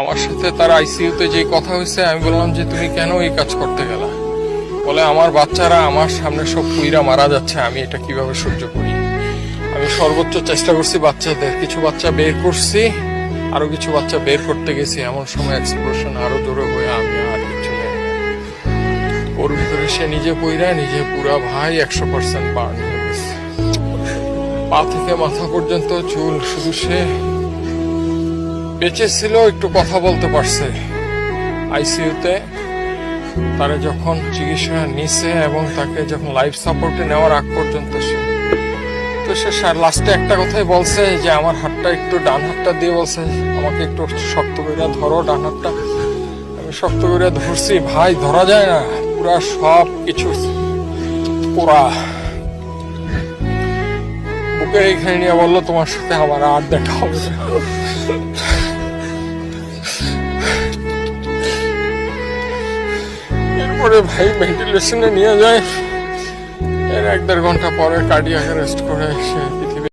আমার সাথে তার আইসিইউতে যে কথা হয়েছে, আমি বললাম যে তুমি কেন এই কাজ করতে গেলা? বলে, আমার বাচ্চারা আমার সামনে সব পুইরা মারা যাচ্ছে, আমি এটা কীভাবে সহ্য করি? আমি সর্বোচ্চ চেষ্টা করছি বাচ্চাদের। কিছু বাচ্চা বের করছি, আরও কিছু বাচ্চা বের করতে গেছি। এমন সময় এক্সপ্লোশন আরও জোরে হয়ে আমি আর কিছু ওর ভিতরে সে নিজে পইরা, নিজে পুরা ভাই একশো পার্সেন্ট বার্ন পা থেকে মাথা পর্যন্ত চুল, শুধু সে বেঁচে ছিল, একটু কথা বলতে পারছে। আইসিইউতে তারা যখন চিকিৎসা নিছে এবং তাকে যখন লাইফ সাপোর্টে নেওয়ার আগ পর্যন্ত সে তো সে লাস্টে একটা কথাই বলছে যে, আমার হাতটা একটু ডান হাতটা দিয়ে বলছে, আমাকে একটু শক্ত করে ধরো ডান হাতটা। আমি শক্ত করে ধরছি, ভাই, ধরা যায় না, পুরা সব কিছু পুরা বুকে এইখানে নিয়ে বলল, তোমার সাথে আমার আর দেখা হবে না। এরপরে ভাই ভেন্টিলেশনে নিয়ে যায় এর এক দেড় ঘণ্টা পরে কার্ডিয়াক অ্যারেস্ট করে সে